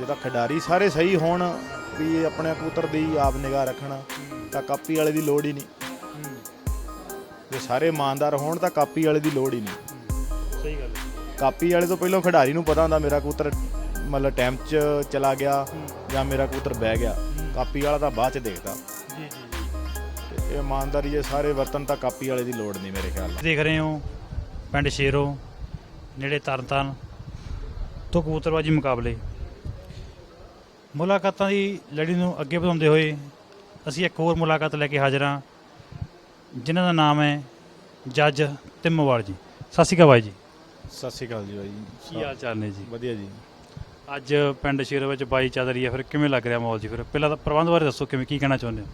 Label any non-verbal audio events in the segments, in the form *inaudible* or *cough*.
ਜੇ ਤਾਂ ਖਿਡਾਰੀ ਸਾਰੇ ਸਹੀ ਹੋਣ ਵੀ ਆਪਣੇ ਕਬੂਤਰ ਦੀ ਆਪ ਨਿਗਾਹ ਰੱਖਣ ਤਾਂ ਕਾਪੀ ਵਾਲੇ ਦੀ ਲੋੜ ਹੀ ਨਹੀਂ। ਜੇ ਸਾਰੇ ਇਮਾਨਦਾਰ ਹੋਣ ਤਾਂ ਕਾਪੀ ਵਾਲੇ ਦੀ ਲੋੜ ਹੀ ਨਹੀਂ। ਸਹੀ ਗੱਲ ਕਾਪੀ ਵਾਲੇ ਤੋਂ ਪਹਿਲਾਂ ਖਿਡਾਰੀ ਨੂੰ ਪਤਾ ਹੁੰਦਾ ਮੇਰਾ ਕਬੂਤਰ ਮਤਲਬ ਟਾਈਮ 'ਚ ਚਲਾ ਗਿਆ ਜਾਂ ਮੇਰਾ ਕਬੂਤਰ ਬਹਿ ਗਿਆ। ਕਾਪੀ ਵਾਲਾ ਤਾਂ ਬਾਅਦ 'ਚ ਦੇਖਦਾ। ਜੀ ਜੀ ਇਹ ਇਮਾਨਦਾਰੀ ਜੇ ਸਾਰੇ ਵਰਤਨ ਤਾਂ ਕਾਪੀ ਵਾਲੇ ਦੀ ਲੋੜ ਨਹੀਂ ਮੇਰੇ ਖਿਆਲ ਨਾਲ। ਦੇਖ ਰਹੇ ਹੋ ਪਿੰਡ ਸ਼ੇਰੋ ਨੇੜੇ ਤਰਨਤਾਰਨ ਤੋਂ ਕਬੂਤਰਬਾਜੀ ਮੁਕਾਬਲੇ। ਮੁਲਾਕਾਤਾਂ ਦੀ ਲੜੀ ਨੂੰ ਅੱਗੇ ਵਧਾਉਂਦੇ ਹੋਏ ਅਸੀਂ ਇੱਕ ਹੋਰ ਮੁਲਾਕਾਤ ਲੈ ਕੇ ਹਾਜ਼ਰ ਹਾਂ ਜਿਨ੍ਹਾਂ ਦਾ ਨਾਮ ਹੈ ਜੱਜ ਤਿੰਮਵਾਲ ਜੀ। ਸਤਿ ਸ਼੍ਰੀ ਅਕਾਲ ਬਾਈ ਜੀ। ਸਤਿ ਸ਼੍ਰੀ ਅਕਾਲ ਜੀ ਬਾਈ ਕੀ ਹਾਲ ਚਾਲ ਨੇ ਜੀ? ਵਧੀਆ ਜੀ। ਅੱਜ ਪਿੰਡ ਸ਼ੇਰੋ ਵਿੱਚ ਬਾਈ ਚੱਲ ਰਹੀ ਹੈ ਫਿਰ ਕਿਵੇਂ ਲੱਗ ਰਿਹਾ ਮਾਹੌਲ ਜੀ? ਫਿਰ ਪਹਿਲਾਂ ਤਾਂ ਪ੍ਰਬੰਧ ਬਾਰੇ ਦੱਸੋ ਕਿਵੇਂ ਕੀ ਕਹਿਣਾ ਚਾਹੁੰਦੇ ਹੋ?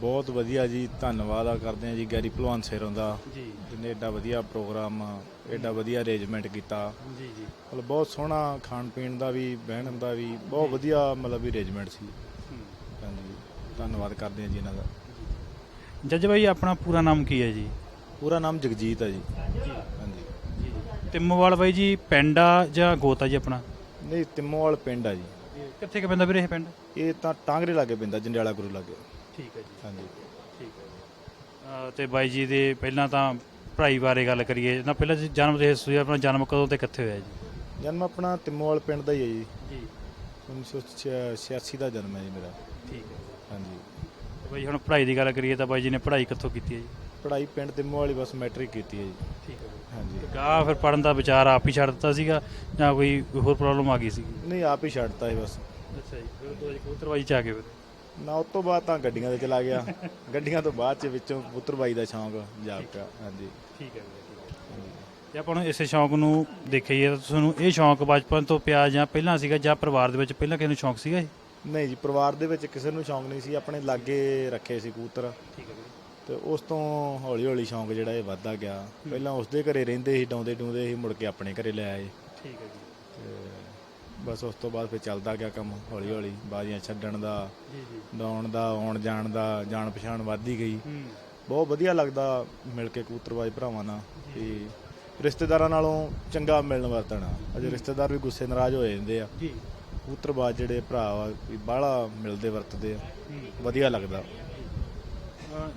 ਬਹੁਤ ਵਧੀਆ ਜੀ ਧੰਨਵਾਦ ਆ ਕਰਦੇ ਆ ਜੀ ਗੈਰੀ ਭਲਵਾਨ ਸੇਰੋਂ ਦਾ। ਜੀ। ਜਿਹਨੇ ਏਡਾ ਵਧੀਆ ਪ੍ਰੋਗਰਾਮ ਏਡਾ ਵਧੀਆ ਅਰੇਂਜਮੈਂਟ ਕੀਤਾ। ਜੀ ਜੀ। ਮਤਲਬ ਬਹੁਤ ਸੋਹਣਾ ਖਾਣ ਪੀਣ ਦਾ ਵੀ ਬਹਿਣ ਦਾ ਵੀ ਬਹੁਤ ਵਧੀਆ ਮਤਲਬ ਵੀ ਅਰੇਂਜਮੈਂਟ ਸੀ। ਹਾਂਜੀ ਧੰਨਵਾਦ ਕਰਦੇ ਆ ਜੀ ਇਹਨਾਂ ਦਾ। ਜੱਜ ਬਾਈ ਆਪਣਾ ਪੂਰਾ ਨਾਮ ਕੀ ਹੈ ਜੀ? ਪੂਰਾ ਨਾਮ ਜਗਜੀਤ ਹੈ ਜੀ। ਹਾਂਜੀ। ਤਿੰਮੋਵਾਲ ਬਾਈ ਜੀ ਪਿੰਡ ਆ ਜਾਂ ਗੋਤ ਜੀ ਆਪਣਾ? ਨਹੀਂ ਤਿੰਮੋਵਾਲ ਪਿੰਡ ਆ ਜੀ। ਕਿੱਥੇ ਕਿ ਪੈਂਦਾ ਵੀਰੇ ਇਹ ਪਿੰਡ? ਇਹ ਤਾਂ ਟਾਂਗਰੇ ਲਾਗੇ ਪੈਂਦਾ ਜੰਡਿਆਲਾ ਗੁਰੂ ਲਾਗੇ। ਠੀਕ ਹੈ ਜੀ। ਹਾਂਜੀ। ਠੀਕ ਹੈ ਤੇ ਬਾਈ ਜੀ ਦੇ ਪਹਿਲਾਂ ਤਾਂ ਪੜ੍ਹਾਈ ਬਾਰੇ ਗੱਲ ਕਰੀਏ। ਨਾ ਪਹਿਲਾਂ ਜੀ ਜਨਮ ਦੇ ਹਿੱਸਾ ਆਪਣਾ ਜਨਮ ਕਦੋਂ ਤੇ ਕਿੱਥੇ ਹੋਇਆ ਜੀ? ਜਨਮ ਆਪਣਾ ਤਿੰਮੋਵਾਲ ਪਿੰਡ ਦਾ ਹੀ ਹੈ ਜੀ। ਜੀ। 1986 ਦਾ ਜਨਮ ਹੈ ਜੀ ਮੇਰਾ। ਠੀਕ ਹੈ। ਹਾਂਜੀ। ਤੇ ਬਾਈ ਹੁਣ ਪੜ੍ਹਾਈ ਦੀ ਗੱਲ ਕਰੀਏ ਤਾਂ ਬਾਈ ਜੀ ਨੇ ਪੜ੍ਹਾਈ ਕਿੱਥੋਂ ਕੀਤੀ ਹੈ ਜੀ? ਪੜ੍ਹਾਈ ਪਿੰਡ ਤਿੰਮੋਵਾਲ ਹੀ ਬਸ ਮੈਟ੍ਰਿਕ ਕੀਤੀ ਹੈ ਜੀ। ਠੀਕ ਹੈ। ਹਾਂਜੀ। ਗਾ ਫਿਰ ਪੜਨ ਦਾ ਵਿਚਾਰ ਆਪ ਹੀ ਛੱਡ ਦਿੱਤਾ ਸੀਗਾ ਜਾਂ ਕੋਈ ਹੋਰ ਪ੍ਰੋਬਲਮ ਆ ਗਈ ਸੀ ਨਹੀਂ ਆਪ ਹੀ ਛੱਡਤਾ ਸੀ ਬਸ। ਅੱਛਾ ਜੀ ਫਿਰ ਤੋਂ ਕਬੂਤਰਬਾਜੀ ਚ ਆ ਗਏ ਫਿਰ। ਨਾ ਉਸ ਤੋਂ ਬਾਅਦ ਤਾਂ ਗੱਡੀਆਂ ਤੇ ਚਲਾ ਗਿਆ। ਗੱਡੀਆਂ ਤੋਂ ਬਾਅਦ ਚ ਵਿੱਚੋਂ ਪੁੱਤਰਬਾਈ ਦਾ ਸ਼ੌਂਕ ਜਾਗ ਪਿਆ ਹਾਂਜੀ। ਠੀਕ ਹੈ ਜੇ ਆਪਾਂ ਨੂੰ ਇਸੇ ਸ਼ੌਂਕ ਨੂੰ ਦੇਖੀਏ ਤਾਂ ਤੁਹਾਨੂੰ ਇਹ ਸ਼ੌਂਕ ਬਚਪਨ ਤੋਂ ਪਿਆ ਜਾਂ ਪਹਿਲਾਂ ਸੀਗਾ ਜਾਂ ਪਰਿਵਾਰ ਦੇ ਵਿੱਚ ਪਹਿਲਾਂ ਕਿਸੇ ਨੂੰ ਸ਼ੌਂਕ ਸੀਗਾ ਇਹ? ਨਹੀਂ ਜੀ ਪਰਿਵਾਰ ਦੇ ਵਿੱਚ ਕਿਸੇ ਨੂੰ ਸ਼ੌਂਕ ਨਹੀਂ ਸੀ ਆਪਣੇ ਲਾਗੇ ਰੱਖੇ ਸੀ ਕਬੂਤਰ। ਠੀਕ ਹੈ ਤੇ ਉਸ ਤੋਂ ਹੌਲੀ ਹੌਲੀ ਸ਼ੌਂਕ ਜਿਹੜਾ ਇਹ ਵੱਧਦਾ ਗਿਆ। ਪਹਿਲਾਂ ਉਸਦੇ ਘਰੇ ਰਹਿੰਦੇ ਸੀ ਡਾਉਂਦੇ ਡੂੰਦੇ ਸੀ ਮੁੜ ਕੇ ਆਪਣੇ ਘਰੇ ਲੈ ਆਏ। ਠੀਕ ਹੈ ਜੀ। ਬਸ ਉਸ ਤੋਂ ਬਾਅਦ ਫਿਰ ਚੱਲਦਾ ਗਿਆ ਕੰਮ ਹੌਲੀ ਹੌਲੀ ਬਾਜ਼ੀਆਂ ਛੱਡਣ ਦਾ ਜੀ ਜੀ। ਡਾਉਣ ਦਾ ਆਉਣ ਜਾਣ ਦਾ ਜਾਣ ਪਛਾਣ ਵੱਧਦੀ ਗਈ। ਹੂੰ। ਬਹੁਤ ਵਧੀਆ ਲੱਗਦਾ ਮਿਲ ਕੇ ਕਬੂਤਰਬਾਜ਼ ਭਰਾਵਾਂ ਨਾਲ ਕਿ ਰਿਸ਼ਤੇਦਾਰਾਂ ਨਾਲੋਂ ਚੰਗਾ ਮਿਲਣ ਵਰਤਣਾ ਅਜੇ ਰਿਸ਼ਤੇਦਾਰ ਵੀ ਗੁੱਸੇ ਨਾਰਾਜ਼ ਹੋ ਜਾਂਦੇ ਆ। ਜੀ। ਕਬੂਤਰਬਾਜ਼ ਜਿਹੜੇ ਭਰਾ ਆ ਵੀ ਬਾਹਲਾ ਮਿਲਦੇ ਵਰਤਦੇ ਆ। ਵਧੀਆ ਲੱਗਦਾ।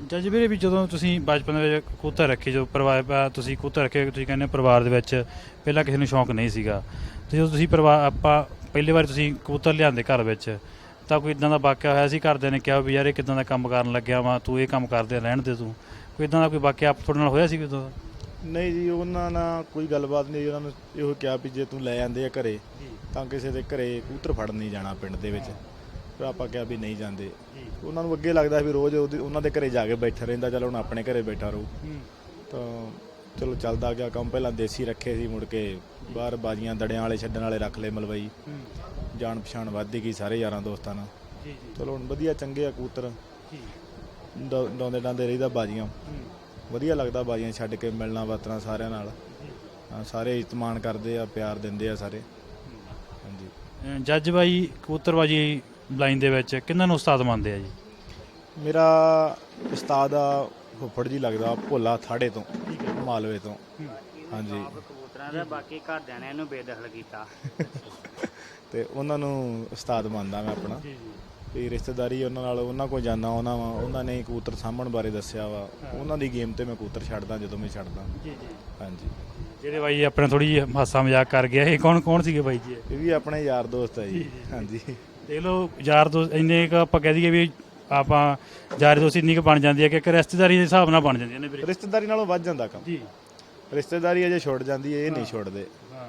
ਜੱਜ ਵੀਰੇ ਵੀ ਜਦੋਂ ਤੁਸੀਂ ਬਚਪਨ ਦੇ ਵਿੱਚ ਕਬੂਤਰ ਰੱਖੇ ਜੋ ਪਰਿਵਾਰ ਤੁਸੀਂ ਕਬੂਤਰ ਰੱਖੇ ਤੁਸੀਂ ਕਹਿੰਦੇ ਪਰਿਵਾਰ ਦੇ ਵਿੱਚ ਪਹਿਲਾਂ ਕਿਸੇ ਨੂੰ ਸ਼ੌਂਕ ਨਹੀਂ ਸੀਗਾ। ਤੇ ਜਦੋਂ ਤੁਸੀਂ ਪਰਿਵਾਰ ਆਪਾਂ ਪਹਿਲੀ ਵਾਰ ਤੁਸੀਂ ਕਬੂਤਰ ਲਿਆਂਦੇ ਘਰ ਵਿੱਚ ਤਾਂ ਕੋਈ ਇਦਾਂ ਦਾ ਵਾਕਿਆ ਹੋਇਆ ਸੀ? ਘਰਦਿਆਂ ਨੇ ਕਿਹਾ ਵੀ ਯਾਰ ਇਹ ਕਿਦਾਂ ਦਾ ਕੰਮ ਕਰਨ ਲੱਗਿਆ ਵਾ ਤੂੰ ਇਹ ਕੰਮ ਕਰਦੇ ਰਹਿਣ ਦੇ ਤੂੰ। ਕੋਈ ਇਦਾਂ ਦਾ ਕੋਈ ਵਾਕਿਆ ਆਪ ਤੁਹਾਡੇ ਨਾਲ ਹੋਇਆ ਸੀ ਉਦੋਂ? ਦਾ ਨਹੀਂ ਜੀ ਉਹਨਾਂ ਨਾਲ ਕੋਈ ਗੱਲਬਾਤ ਨਹੀਂ ਉਹਨਾਂ ਨੂੰ ਇਹੋ ਕਿਹਾ ਵੀ ਜੇ ਤੂੰ ਲੈ ਜਾਂਦੇ ਆ ਘਰੇ ਤਾਂ ਕਿਸੇ ਦੇ ਘਰੇ ਕਬੂਤਰ ਫੜਨ ਨਹੀਂ ਜਾਣਾ ਪਿੰਡ ਦੇ ਵਿੱਚ। ਫਿਰ ਆਪਾਂ ਕਿਹਾ ਵੀ ਨਹੀਂ ਜਾਂਦੇ। ਉਹਨਾਂ ਨੂੰ ਅੱਗੇ ਲੱਗਦਾ ਵੀ ਰੋਜ਼ ਉਹਨਾਂ ਦੇ ਘਰੇ ਜਾ ਕੇ ਬੈਠਾ ਰਹਿੰਦਾ ਚਲ ਹੁਣ ਆਪਣੇ ਘਰੇ ਬੈਠਾ ਰਹੂ। ਤਾਂ ਚਲੋ ਚੱਲਦਾ ਗਿਆ ਕੰਮ ਪਹਿਲਾਂ ਦੇਸੀ ਰੱਖੇ ਸੀ ਮੁੜ ਕੇ ਬਾਹਰ ਬਾਜੀਆਂ ਦੜਿਆਂ ਵਾਲੇ ਛੱਡਣ ਵਾਲੇ ਰੱਖ ਲਏ ਮਲਵਈ। ਜਾਣ ਪਛਾਣ ਵੱਧਦੀ ਗਈ ਸਾਰੇ ਯਾਰਾਂ ਦੋਸਤਾਂ ਨਾਲ। ਜੀ ਜੀ। ਚਲੋ ਹੁਣ ਵਧੀਆ ਚੰਗੇ ਆ ਜੀ। ਡਾ- ਡਾਉਂਦੇ ਡਾਉਂਦੇ ਰਹੀਦਾ ਬਾਜੀਆਂ। ਵਧੀਆ ਲੱਗਦਾ ਬਾਜੀਆਂ ਛੱਡ ਕੇ ਮਿਲਣਾ ਵਰਤਣਾ ਸਾਰਿਆਂ ਨਾਲ। ਹਾਂ, ਸਾਰੇ ਇਤਮਾਨ ਕਰਦੇ ਆ ਪਿਆਰ ਦਿੰਦੇ ਆ ਸਾਰੇ। ਹਾਂਜੀ। ਜੱਜ ਬਾਈ ਕਬੂਤਰਬਾਜੀ ਲਾਈਨ ਦੇ ਵਿੱਚ ਕਿੰਨਾਂ ਨੂੰ ਉਸਤਾਦ ਮੰਨਦੇ ਆ ਜੀ? ਮੇਰਾ ਉਸਤਾਦ ਆ ਫੁੱਫੜ ਜੀ ਲੱਗਦਾ ਭੋਲਾ ਥਾੜੇ ਤੋਂ ਮਾਲਵੇ ਤੋਂ। ਹਾਂਜੀ। ਕਬੂਤਰਾਂ ਦਾ ਬਾਕੀ ਘਰਦਿਆਂ ਨੇ ਇਹਨੂੰ ਬੇਦਖਲ ਕੀਤਾ। *laughs* ਤੇ ਉਹਨਾਂ ਨੂੰ ਉਸਤਾਦ ਮੰਨਦਾ ਮੈਂ ਆਪਣਾ। ਜੀ ਜੀ। ਵੀ ਰਿਸ਼ਤੇਦਾਰੀ ਉਹਨਾਂ ਨਾਲ ਉਹਨਾਂ ਕੋਲ ਜਾਣਾ ਉਹਨਾਂ ਵਾ ਉਹਨਾਂ ਨੇ ਕਬੂਤਰ ਸਾਂਭਣ ਬਾਰੇ ਦੱਸਿਆ ਵਾ। ਉਹਨਾਂ ਦੀ ਗੇਮ ਤੇ ਮੈਂ ਕਬੂਤਰ ਛੱਡਦਾ ਜਦੋਂ ਮੈਂ ਛੱਡਦਾ। ਜੀ ਜੀ। ਹਾਂਜੀ। ਜਿਹੜੇ ਬਾਈ ਆਪਣੇ ਥੋੜੀ ਜਿਹੀ ਹਾਸਾ ਮਜ਼ਾਕ ਕਰ ਗਿਆ ਇਹ ਕੌਣ ਕੌਣ ਸੀਗੇ ਬਾਈ ਜੀ? ਇਹ? ਇਹ ਵੀ ਆਪਣੇ ਯਾਰ ਦੋਸਤ ਹੈ ਜੀ। ਹਾਂਜੀ। ਦੇਖ ਲਓ ਯਾਰ ਦੋਸਤ ਇੰਨੇ ਕੁ ਆਪਾਂ ਕਹਿ ਦਈਏ ਵੀ ਆਪਾਂ ਯਾਰ ਦੋਸਤ ਇੰਨੀ ਕੁ ਬਣ ਜਾਂਦੀ ਹੈ ਕਿ ਇੱਕ ਰਿਸ਼ਤੇਦਾਰੀ ਦੇ ਹਿਸਾਬ ਨਾਲ ਬਣ ਜਾਂਦੀਆਂ ਨੇ ਵੀਰੇ। ਰਿਸ਼ਤੇਦਾਰੀ ਨਾਲੋਂ ਵੱਧ ਜਾਂਦਾ ਕੰਮ। ਜੀ। ਰਿਸ਼ਤੇਦਾਰੀ ਅਜੇ ਛੁੱਟ ਜਾਂਦੀ ਹੈ ਇਹ ਨਹੀਂ ਛੁੱਟਦੇ। ਹਾਂ।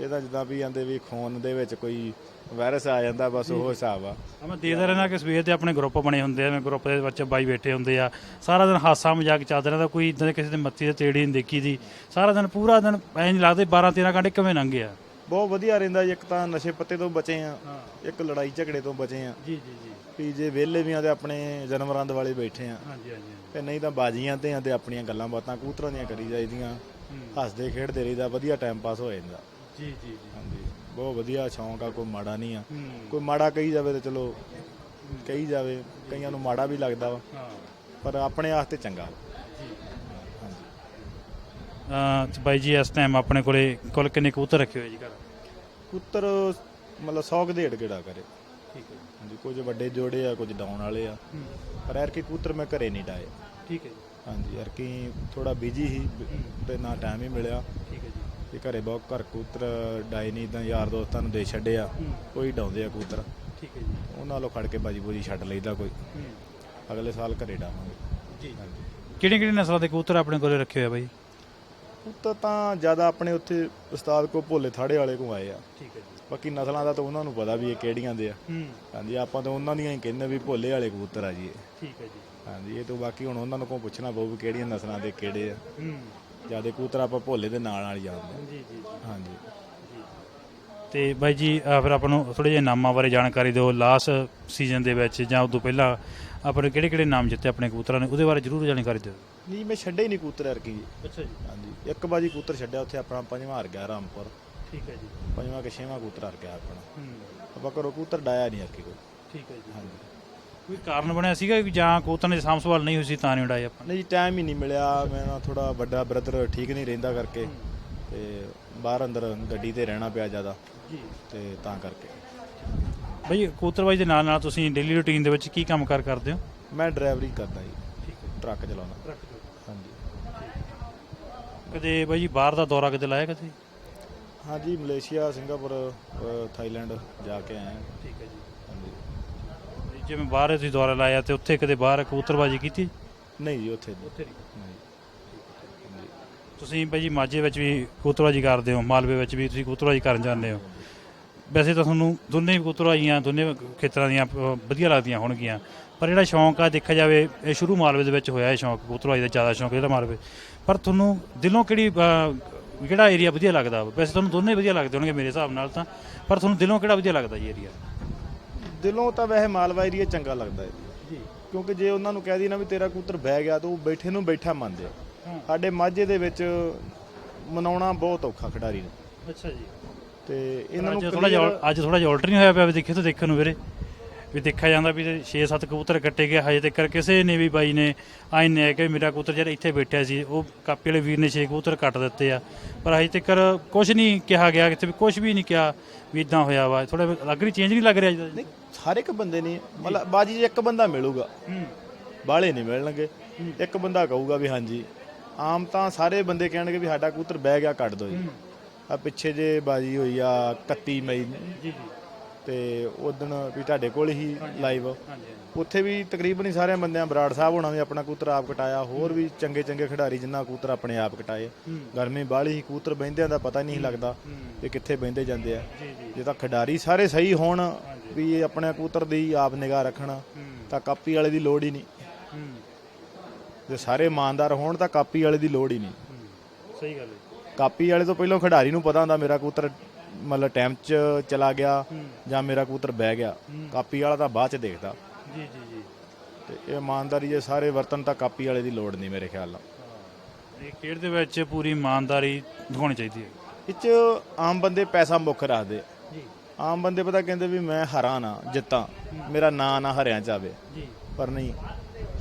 ਇਹ ਤਾਂ ਜਿੱਦਾਂ ਵੀ ਜਾਂਦੇ ਵੀ ਖੂਨ ਦੇ ਵਿੱਚ ਕੋਈ ਵਾਇਰਸ ਆ ਜਾਂਦਾ ਬਸ ਉਹ ਹਿਸਾਬ ਆ। ਆ ਮੈਂ ਦੇਖਦਾ ਰਹਿਣਾ ਕਿ ਸਵੇਰ ਤੇ ਆਪਣੇ ਗਰੁੱਪ ਬਣੇ ਹੁੰਦੇ ਆ ਮੈਂ ਗਰੁੱਪ ਦੇ ਵਿੱਚ ਬਾਈ ਬੈਠੇ ਹੁੰਦੇ ਆ। ਸਾਰਾ ਦਿਨ ਹਾਸਾ ਮਜ਼ਾਕ ਚੱਲਦਾ ਰਹਿੰਦਾ ਕੋਈ ਇਦਾਂ ਦੇ ਕਿਸੇ ਦੇ ਮੱਥੀ ਤੇ ਤੇੜੀ ਨਹੀਂ ਦੇਖੀ ਦੀ ਸਾਰਾ ਦਿਨ ਪੂਰਾ ਦਿਨ ਐਂ ਨਹੀਂ ਲੱਗਦੇ 12 13 ਘੰਟੇ ਕਿਵੇਂ ਲੰਘੇ ਆ। ਬਹੁਤ ਵਧੀਆ ਰਹਿੰਦਾ ਜੀ, ਇੱਕ ਤਾਂ ਨਸ਼ੇ ਪੱਤੇ ਤੋਂ ਬਚੇ ਆ ਇੱਕ ਲੜਾਈ ਝਗੜੇ ਤੋਂ ਬਚੇ ਆ। ਜੀ ਜੀ ਜੀ। ਵੀ ਜੇ ਵਿਹਲੇ ਵੀ ਆ ਤੇ ਆਪਣੇ ਜਨਮਰਾਂ ਦੇ ਵਾਲੇ ਬੈਠੇ ਆ। ਹਾਂਜੀ ਹਾਂਜੀ ਤੇ ਨਹੀਂ ਤਾਂ ਬਾਜੀਆਂ ਤੇ ਆ ਤੇ ਆਪਣੀਆਂ ਗੱਲਾਂ ਬਾਤਾਂ ਕਬੂਤਰਾਂ ਦੀਆਂ ਕਰੀ ਜਾਈਦੀਆਂ। ਹੱਸਦੇ ਖੇਡਦੇ ਰਹੀਦਾ ਵਧੀਆ ਟਾਈਮ ਪਾਸ ਹੋ ਜਾਂਦਾ। ਜੀ ਜੀ ਜੀ। ਹਾਂਜੀ ਬਹੁਤ ਵਧੀਆ ਸ਼ੌਂਕ ਆ ਕੋਈ ਮਾੜਾ ਨਹੀਂ ਆ। ਕੋਈ ਮਾੜਾ ਕਹੀ ਜਾਵੇ ਤੇ ਚਲੋ ਕਹੀ ਜਾਵੇ ਕਈਆਂ ਨੂੰ ਮਾੜਾ ਵੀ ਲੱਗਦਾ ਵਾ। ਪਰ ਆਪਣੇ ਵਾਸਤੇ ਚੰਗਾ। ਬਾਈ ਜੀ ਇਸ ਟਾਈਮ ਆਪਣੇ ਕੋਲੇ ਕੁੱਲ ਕਿੰਨੇ ਕਬੂਤਰ ਰੱਖੇ ਹੋਏ ਜੀ ਘਰ? ਕਬੂਤਰ ਮਤਲਬ 100 ਕੁ ਡੇਢ ਗੇੜਾ ਕਰੇ। ਠੀਕ ਹੈ ਹਾਂਜੀ ਕੁਝ ਵੱਡੇ ਜੋੜੇ ਆ ਕੁਝ ਡਾਉਣ ਵਾਲੇ ਆ। ਪਰ ਯਾਰ ਕਿ ਕਬੂਤਰ ਮੈਂ ਘਰੇ ਨਹੀਂ ਡਾਏ। ਠੀਕ ਹੈ ਹਾਂਜੀ ਯਾਰ ਕਿ ਥੋੜਾ ਬਿਜ਼ੀ ਸੀ ਤੇ ਨਾ ਟਾਈਮ ਹੀ ਮਿਲਿਆ। ਠੀਕ ਹੈ ਜੀ। ਤੇ ਘਰੇ ਬਹੁਤ ਘਰ ਕਬੂਤਰ ਡਾਏ ਨਹੀਂ ਤਾਂ ਯਾਰ ਦੋਸਤਾਂ ਨੂੰ ਦੇ ਛੱਡਿਆ ਹੂੰ। ਕੋਈ ਡਾਉਂਦੇ ਆ ਕਬੂਤਰ। ਠੀਕ ਹੈ ਜੀ। ਉਹਨਾਂ ਨਾਲੋਂ ਖੜ ਕੇ ਬਾਜੀ ਬੂਜੀ ਛੱਡ ਲਈਦਾ ਕੋਈ। ਅਗਲੇ ਸਾਲ ਘਰੇ ਡਾਵਾਂਗੇ। ਜੀ। ਹਾਂਜੀ। ਕਿਹੜੇ ਕਿਹੜੇ ਨਸਲਾਂ ਦੇ ਕਬੂਤਰ ਆਪਣੇ ਕੋਲੇ ਰੱਖੇ ਹੋਏ ਆ ਬਾਈ? ਕਬੂਤਰ ਤਾਂ ਜ਼ਿਆਦਾ ਆਪਣੇ ਉੱਥੇ ਉਸਤਾਦ ਕੋ ਭੋਲੇ ਥਾੜੇ ਵਾਲੇ ਕੋ ਆਏ ਆ। ਠੀਕ ਹੈ ਜੀ। ਬਾਕੀ ਨਸਲਾਂ ਦਾ ਤਾਂ ਉਹਨਾਂ ਨੂੰ ਪਤਾ ਵੀ ਇਹ ਕਿਹੜੀਆਂ ਦੇ ਆ। ਹੂੰ। ਹਾਂਜੀ ਆਪਾਂ ਤਾਂ ਉਹਨਾਂ ਦੀਆਂ ਹੀ ਕਹਿੰਦੇ ਵੀ ਭੋਲੇ ਵਾਲੇ ਕਬੂਤਰ ਆ ਜੀ ਇਹ। ਠੀਕ ਹੈ ਜੀ। ਹਾਂਜੀ ਇਹ ਤੋਂ ਬਾਕੀ ਹੁਣ ਉਹਨਾਂ ਨੂੰ ਕੋ ਪੁੱਛਣਾ ਪਊ ਵੀ ਕਿਹੜੀਆਂ ਨਸਲਾਂ ਦੇ ਕਿਹੜੇ ਆ। ਹੂੰ। ਜ਼ਿਆਦਾ ਕਬੂਤਰ ਆਪਾਂ ਭੋਲੇ ਦੇ ਨਾਲ ਨਾਲ ਹੀ ਜਾਣਦੇ ਜੀ ਜੀ ਆ ਹਾਂਜੀ। ਤੇ ਬਾਈ ਜੀ ਅਹ ਫਿਰ ਆਪਾਂ ਨੂੰ ਥੋੜੇ ਜਿਹੇ ਨਾਮਾਂ ਬਾਰੇ ਜਾਣਕਾਰੀ ਦਿਓ। ਲਾਸਟ ਸੀਜ਼ਨ ਦੇ ਵਿੱਚ ਜਾਂ ਉਦੋਂ ਪਹਿਲਾਂ ਆਪਣੇ ਕਿਹੜੇ ਕਿਹੜੇ ਨਾਮ ਜਿੱਤੇ ਆਪਣੇ ਕਬੂਤਰਾਂ ਨੇ ਉਹਦੇ ਬਾਰੇ ਜ਼ਰੂਰ ਜਾਣਕਾਰੀ ਦਿਓ। ਨਹੀਂ ਮੈਂ ਛੱਡੇ ਹੀ ਨਹੀਂ ਕਬੂਤਰ ਯਾਰ ਕੀ ਅੱਛਾ ਜੀ। ਹਾਂਜੀ ਇੱਕ ਬਾਜੀ ਕਬੂਤਰ ਛੱਡਿਆ ਉੱਥੇ ਆਪਣਾ ਪੰਜਵਾਂ ਹਾਰ ਗਿਆ ਰਾਮਪੁਰ। ਠੀਕ ਹੈ ਜੀ। ਪੰਜਵਾਂ ਕਿ ਛੇਵਾਂ ਕਬੂਤਰ ਹਾਰ ਗਿਆ ਆਪਣਾ। ਹੂੰ। ਆਪਾਂ ਘਰੋਂ ਕਬੂਤਰ ਡਾਇਆ ਨਹੀਂ ਯਾਰ ਕੀ ਕੋਈ। ਠੀਕ ਹੈ ਜੀ। ਹਾਂਜੀ। ਕੋਈ ਕਾਰਨ ਬਣਿਆ ਸੀਗਾ ਕਿ ਜਾਂ ਕਬੂਤਰਾਂ ਦੀ ਸਾਂਭ ਸੰਭਾਲ ਨਹੀਂ ਹੋਈ ਸੀ ਤਾਂ ਨਹੀਂ ਉਡਾਏ ਆਪਾਂ? ਨਹੀਂ ਟਾਈਮ ਹੀ ਨਹੀਂ ਮਿਲਿਆ। ਮੈਂ ਨਾ ਥੋੜਾ ਵੱਡਾ ਬ੍ਰਦਰ ਠੀਕ ਨਹੀਂ ਰਹਿੰਦਾ ਕਰਕੇ। ਤੇ ਬਾਹਰ ਅੰਦਰ ਗੱਡੀ ਤੇ ਰਹਿਣਾ ਪਿਆ ਜ਼ਿਆਦਾ ਜੀ। ਤੇ ਤਾਂ ਕਰਕੇ। ਬਾਈ ਕਬੂਤਰਬਾਜੀ ਦੇ ਨਾਲ ਨਾਲ ਤੁਸੀਂ ਡੇਲੀ ਰੁਟੀਨ ਦੇ ਵਿੱਚ ਕੀ ਕੰਮ ਕਾਰ ਕਰਦੇ ਹੋ? ਮੈਂ ਡਰਾਈਵਰੀ ਕਰਦਾ ਜੀ। ਟਰੱਕ ਚਲਾਉਣਾ ਹਾਂਜੀ। ਕਦੇ ਬਾਈ ਜੀ ਬਾਹਰ ਦਾ ਦੌਰਾ ਕਦੇ ਲਾਇਆ ਕਦੇ? ਹਾਂਜੀ ਮਲੇਸ਼ੀਆ ਸਿੰਗਾਪੁਰ ਅ, ਥਾਈਲੈਂਡ ਜਾ ਕੇ ਆਏ ਹਾਂ। ਠੀਕ ਹੈ ਜੀ। ਹਾਂਜੀ। ਜਿਵੇਂ ਬਾਹਰ ਤੁਸੀਂ ਦੌਰਾ ਲਾਇਆ ਤੇ ਉੱਥੇ ਕਦੇ ਬਾਹਰ ਕਬੂਤਰਬਾਜੀ ਕੀਤੀ? ਨਹੀਂ ਜੀ ਉੱਥੇ ਨਹੀਂ। ਉੱਥੇ ਨਹੀਂ। ਤੁਸੀਂ ਬਾਈ ਜੀ ਮਾਝੇ ਵਿੱਚ ਵੀ ਕਬੂਤਰਬਾਜੀ ਕਰਦੇ ਹੋ ਮਾਲਵੇ ਵਿੱਚ ਵੀ ਤੁਸੀਂ ਕਬੂਤਰਬਾਜੀ ਕਰਨ ਜਾਂਦੇ ਹੋ। ਵੈਸੇ ਤਾਂ ਤੁਹਾਨੂੰ ਦੋਨੇ ਹੀ ਕਬੂਤਰਬਾਜੀਆਂ ਦੋਨੇ ਖੇਤਰਾਂ ਦੀਆਂ ਵਧੀਆ ਲੱਗਦੀਆਂ ਹੋਣਗੀਆਂ। ਪਰ ਜਿਹੜਾ ਸ਼ੌਂਕ ਆ ਦੇਖਿਆ ਜਾਵੇ ਇਹ ਸ਼ੁਰੂ ਮਾਲਵੇ ਦੇ ਵਿੱਚ ਹੋਇਆ ਇਹ ਸ਼ੌਂਕ ਕਬੂਤਰਬਾਜੀ ਦਾ ਜ਼ਿਆਦਾ ਸ਼ੌਂਕ ਜਿਹੜਾ ਮਾਲਵੇ। ਪਰ ਤੁਹਾਨੂੰ ਦਿਲੋਂ ਕਿਹੜੀ ਕਿਹੜਾ ਏਰੀਆ ਵਧੀਆ ਲੱਗਦਾ? ਵੈਸੇ ਤੁਹਾਨੂੰ ਦੋਨੇ ਹੀ ਵਧੀਆ ਲੱਗਦੇ ਹੋਣਗੇ ਮੇਰੇ ਹਿਸਾਬ ਨਾਲ ਤਾਂ ਪਰ ਤੁਹਾਨੂੰ ਦਿਲੋਂ ਕਿਹੜਾ ਵਧੀਆ ਲੱਗਦਾ ਜੀ ਏਰੀਆ ਦਿਲੋਂ ਤਾਂ ਵੈਸੇ ਮਾਲਵਾ ਏਰੀਆ ਚੰਗਾ ਲੱਗਦਾ ਹੈ ਜੀ। ਕਿਉਂਕਿ ਜੇ ਉਹਨਾਂ ਨੂੰ ਕਹਿ ਦੀ ਨਾ ਵੀ ਤੇਰਾ ਕਬੂਤਰ ਬਹਿ ਗਿਆ ਤਾਂ ਉਹ ਬੈਠੇ ਨੂੰ ਬੈਠਾ ਮੰਨਦੇ ਆ। ਸਾਡੇ ਮਾਝੇ ਦੇ ਵਿੱਚ ਮਨਾਉਣਾ ਬਹੁਤ ਔਖਾ ਖਿਡਾਰੀ ਨੂੰ। ਅੱਛਾ ਜੀ। ਤੇ ਇਹਨਾਂ ਨੂੰ ਥੋੜਾ ਜਿਹਾ ਅੱਜ ਥੋੜਾ ਜਿਹਾ ਆਲਟਰ ਨਹੀਂ ਹੋਇਆ ਪਿਆ ਵੀ ਦੇਖੇ ਤਾਂ ਦੇਖਣ ਨੂੰ ਵੀਰੇ ਵੀ ਦੇਖਿਆ ਜਾਂਦਾ ਵੀ 6-7 ਕਬੂਤਰ ਕੱਟੇ ਗਏ ਹਜੇ ਤੱਕ ਕਿਸੇ ਨੇ ਵੀ ਬਾਈ ਨੇ ਆਈ ਨੇ ਕਿ ਮੇਰਾ ਕਬੂਤਰ ਜਿਹੜਾ ਇੱਥੇ ਬੈਠਿਆ ਸੀ ਉਹ ਕਾਪੀ ਵਾਲੇ ਵੀਰ ਨੇ 6 ਕਬੂਤਰ ਕੱਟ ਦਿੱਤੇ ਆ। ਪਰ ਹਜੇ ਤੱਕ ਕੁਝ ਨਹੀਂ ਕਿਹਾ ਗਿਆ ਕਿਤੇ ਵੀ ਕੁਝ ਵੀ ਨਹੀਂ ਕਿਹਾ ਵੀ ਇਦਾਂ ਹੋਇਆ ਵਾ। ਥੋੜਾ ਲੱਗ ਰਹੀ ਚੇਂਜ ਨਹੀਂ ਲੱਗ ਰਿਹਾ ਨਹੀਂ ਹਰ ਇੱਕ ਬੰਦੇ ਨਹੀਂ ਮਤਲਬ ਬਾਜੀ 'ਚ ਇੱਕ ਬੰਦਾ ਮਿਲੂਗਾ ਹੂੰ। ਬਾਹਲੇ ਨਹੀਂ ਮਿਲਣਗੇ। ਇੱਕ ਬੰਦਾ ਕਹੂਗਾ ਵੀ ਹਾਂਜੀ ਆਮ ਤਾਂ ਸਾਰੇ ਬੰਦੇ ਕਹਿਣਗੇ ਵੀ ਸਾਡਾ ਕਬੂਤਰ ਬਹਿ ਗਿਆ ਕੱਢ ਦਿਓ ਜੀ। ਆ ਪਿੱਛੇ ਜੇ ਬਾਜੀ ਹੋਈ ਆ 31 ਮਈ ਨੂੰ। ਜੀ ਜੀ। ਤੇ ਉਦੋਂ ਵੀ ਤੁਹਾਡੇ ਕੋਲ ਹੀ ਲਾਈਵ ਉੱਥੇ ਵੀ ਤਕਰੀਬਨ ਹੀ ਸਾਰਿਆਂ ਬੰਦਿਆਂ ਬਰਾੜ ਸਾਹਿਬ ਹੋਣਾ ਵੀ ਆਪਣਾ ਕਬੂਤਰ ਆਪ ਕਟਾਇਆ। ਹੋਰ ਵੀ ਚੰਗੇ ਚੰਗੇ ਖਿਡਾਰੀ ਜਿਨ੍ਹਾਂ ਕਬੂਤਰ ਆਪਣੇ ਆਪ ਕਟਾਏ। ਗਰਮੀ ਬਾਹਲੀ ਹੀ ਕਬੂਤਰ ਬਹਿੰਦਿਆਂ ਦਾ ਪਤਾ ਨਹੀਂ ਲੱਗਦਾ ਵੀ ਕਿੱਥੇ ਬਹਿੰਦੇ ਜਾਂਦੇ ਆ। ਜੀ ਤਾਂ ਖਿਡਾਰੀ ਸਾਰੇ ਸਹੀ ਹੋਣ ਵੀ ਆਪਣੇ ਕਬੂਤਰ ਦੀ ਆਪ ਨਿਗਾਹ ਰੱਖਣ ਤਾਂ ਕਾਪੀ ਵਾਲੇ ਦੀ ਲੋੜ ਹੀ ਨਹੀਂ। ਜੇ ਸਾਰੇ ਇਮਾਨਦਾਰ ਹੋਣ ਤਾਂ ਕਾਪੀ ਵਾਲੇ ਦੀ ਲੋੜ ਹੀ ਨਹੀਂ। ਸਹੀ ਗੱਲ ਹੈ। ਕਾਪੀ ਵਾਲੇ ਤੋਂ ਪਹਿਲਾਂ ਖਿਡਾਰੀ ਨੂੰ ਪਤਾ ਹੁੰਦਾ ਮੇਰਾ ਕਬੂਤਰ ਮਤਲਬ ਟਾਈਮ 'ਚ ਚਲਾ ਗਿਆ ਜਾਂ ਮੇਰਾ ਕਬੂਤਰ ਬਹਿ ਗਿਆ। ਕਾਪੀ ਵਾਲਾ ਤਾਂ ਬਾਅਦ 'ਚ ਦੇਖਦਾ। ਜੀ ਜੀ ਜੀ। ਤੇ ਇਹ ਇਮਾਨਦਾਰੀ ਜੇ ਸਾਰੇ ਵਰਤਨ ਤਾਂ ਕਾਪੀ ਵਾਲੇ ਦੀ ਲੋੜ ਨਹੀਂ ਮੇਰੇ ਖਿਆਲ ਨਾਲ। ਇਹ ਖੇਡ ਦੇ ਵਿੱਚ ਪੂਰੀ ਇਮਾਨਦਾਰੀ ਦਿਖਾਉਣੀ ਚਾਹੀਦੀ ਹੈ। ਇਹ 'ਚ ਆਮ ਬੰਦੇ ਪੈਸਾ ਮੁੱਖ ਰੱਖਦੇ। ਜੀ। ਆਮ ਬੰਦੇ ਪਤਾ ਕਹਿੰਦੇ ਵੀ ਮੈਂ ਹਾਰਾਂ ਨਾ ਜਿੱਤਾਂ। ਮੇਰਾ ਨਾਂ ਨਾ ਹਰਿਆਂ ਚ ਆਵੇ। ਜੀ। ਪਰ ਨਹੀਂ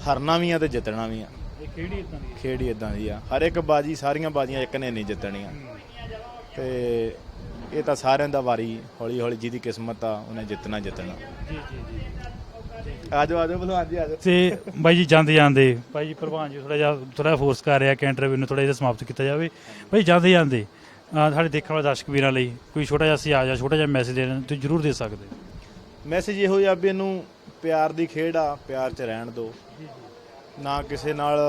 ਹਾਰਨਾ ਵੀ ਆ ਤੇ ਜਿੱਤਣਾ ਵੀ ਆ। ਇਦਾਂ ਦੀ ਹੈ ਖੇਡ ਹੀ ਇਦਾਂ ਦੀ ਆ। ਹਰ ਇੱਕ ਬਾਜੀ ਸਾਰੀਆਂ ਬਾਜੀਆਂ ਇੱਕ ਨੇ ਨਹੀਂ ਜਿੱਤਣੀਆਂ। ਤੇ ਇਹ ਤਾਂ ਸਾਰਿਆਂ ਦਾ ਵਾਰੀ ਹੌਲੀ ਹੌਲੀ ਜਿਹਦੀ ਕਿਸਮਤ ਆ ਉਹਨੇ ਜਿੱਤਣਾ ਜਿੱਤਣਾ। ਜੀ ਜੀ ਜੀ ਆਜੋ ਆਜੋ ਭਲਵਾਨ ਜੀ ਆਜੋ ਤੇ ਬਾਈ ਜੀ ਜਾਂਦੇ ਜਾਂਦੇ ਬਾਈ ਜੀ ਪ੍ਰਵਾਨ ਜੀ ਥੋੜਾ ਜਿਹਾ ਥੋੜਾ ਫੋਰਸ ਕਰ ਰਿਹਾ ਕਿ ਇੰਟਰਵਿਊ ਨੂੰ ਥੋੜਾ ਜਿਹਾ ਸਮਾਪਤ ਕੀਤਾ ਜਾਵੇ। ਬਾਈ ਜਾਂਦੇ ਜਾਂਦੇ ਅਹ ਸਾਡੇ ਦੇਖਣ ਵਾਲੇ ਦਰਸ਼ਕ ਵੀਰਾਂ ਲਈ ਕੋਈ ਛੋਟਾ ਜਿਹਾ ਸੀ ਆ ਜਾ ਛੋਟਾ ਜਿਹਾ ਮੈਸੇਜ ਦੇਣਾ ਤੁਸੀਂ ਜਰੂਰ ਦੇ ਸਕਦੇ ਹੋ। ਮੈਸੇਜ ਇਹੋ ਜਿਹਾ ਵੀ ਇਹਨੂੰ ਪਿਆਰ ਦੀ ਖੇਡ ਆ ਪਿਆਰ 'ਚ ਰਹਿਣ ਦਿਓ। ਨਾ ਕਿਸੇ ਨਾਲ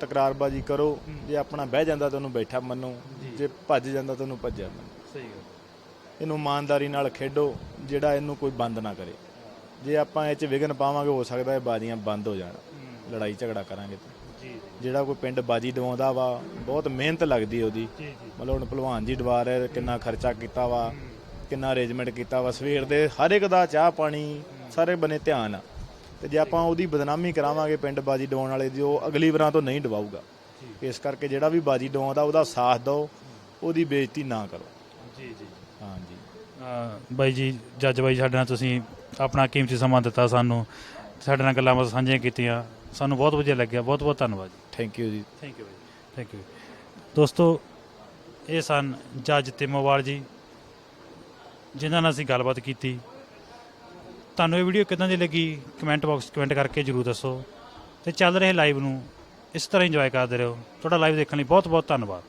ਤਕਰਾਰਬਾਜੀ ਕਰੋ ਜੇ ਆਪਣਾ ਬਹਿ ਜਾਂਦਾ ਤਾਂ ਉਹਨੂੰ ਬੈਠਾ ਮੰਨੋ ਜੇ। ਭੱਜ ਜਾਂਦਾ ਤਾਂ ਉਹਨੂੰ ਭੱਜਿਆ ਮੰਨੋ। ਸਹੀ ਗੱਲ। ਇਹਨੂੰ ਇਮਾਨਦਾਰੀ ਨਾਲ ਖੇਡੋ ਜਿਹੜਾ ਇਹਨੂੰ ਕੋਈ ਬੰਦ ਨਾ ਕਰੇ। ਜੇ ਆਪਾਂ ਇਹ 'ਚ ਵਿਘਨ ਪਾਵਾਂਗੇ ਹੋ ਸਕਦਾ ਇਹ ਬਾਜ਼ੀਆਂ ਬੰਦ ਹੋ ਜਾਣ। ਲੜਾਈ ਝਗੜਾ ਕਰਾਂਗੇ ਤਾਂ। ਜਿਹੜਾ ਕੋਈ ਪਿੰਡ ਬਾਜੀ ਦਵਾਉਂਦਾ ਵਾ ਬਹੁਤ ਮਿਹਨਤ ਲੱਗਦੀ ਉਹਦੀ। ਮਤਲਬ ਹੁਣ ਭਲਵਾਨ ਜੀ ਦਵਾ ਰਹੇ ਕਿੰਨਾ ਖਰਚਾ ਕੀਤਾ ਵਾ ਕਿੰਨਾ ਅਰੇਂਜਮੈਂਟ ਕੀਤਾ ਵਾ। ਸਵੇਰ ਦੇ ਹਰ ਇੱਕ ਦਾ ਚਾਹ ਪਾਣੀ ਸਾਰੇ ਬਨੇ ਧਿਆਨ ਆ। ਤੇ ਜੇ ਆਪਾਂ ਉਹਦੀ ਬਦਨਾਮੀ ਕਰਾਵਾਂਗੇ ਪਿੰਡ ਬਾਜੀ ਦਵਾਉਣ ਵਾਲੇ ਦੀ ਉਹ ਅਗਲੀ ਵਾਰਾਂ ਤੋਂ ਨਹੀਂ ਦਵਾਊਗਾ ਇਸ ਕਰਕੇ ਜਿਹੜਾ ਵੀ ਬਾਜੀ ਦਵਾਉਂਦਾ ਉਹਦਾ ਸਾਥ ਦਿਓ ਉਹਦੀ ਬੇਇੱਜ਼ਤੀ ਨਾ ਕਰੋ। ਜੀ ਜੀ। ਅਹ ਬਾਈ ਜੀ ਜੱਜ ਬਾਈ ਸਾਡੇ ਨਾਲ ਤੁਸੀਂ ਆਪਣਾ ਕੀਮਤੀ ਸਮਾਂ ਦਿੱਤਾ ਸਾਨੂੰ। ਸਾਡੇ ਨਾਲ ਗੱਲਾਂ ਬਾਤਾਂ ਸਾਂਝੀਆਂ ਕੀਤੀਆਂ। ਸਾਨੂੰ ਬਹੁਤ ਵਧੀਆ ਲੱਗਿਆ। ਬਹੁਤ ਬਹੁਤ ਧੰਨਵਾਦ ਜੀ। ਥੈਂਕ ਯੂ ਜੀ। Thank you bye thank you ਦੋਸਤੋ ਇਹ ਸਨ ਜੱਜ ਤਿਮੋਵਾਲ ਜੀ ਜਿਨ੍ਹਾਂ ਨਾਲ ਅਸੀਂ ਗੱਲਬਾਤ ਕੀਤੀ। ਤੁਹਾਨੂੰ ਇਹ ਵੀਡੀਓ ਕਿਦਾਂ ਦੀ ਲੱਗੀ? ਕਮੈਂਟ ਬਾਕਸ ਕਮੈਂਟ ਕਰਕੇ ਜਰੂਰ ਦੱਸੋ। ਤੇ ਚੱਲ ਰਹੇ ਲਾਈਵ ਨੂੰ ਇਸ ਤਰ੍ਹਾਂ ਇੰਜੋਏ ਕਰਦੇ ਰਹੋ। ਤੁਹਾਡਾ ਲਾਈਵ ਦੇਖਣ ਲਈ ਬਹੁਤ ਬਹੁਤ ਧੰਨਵਾਦ।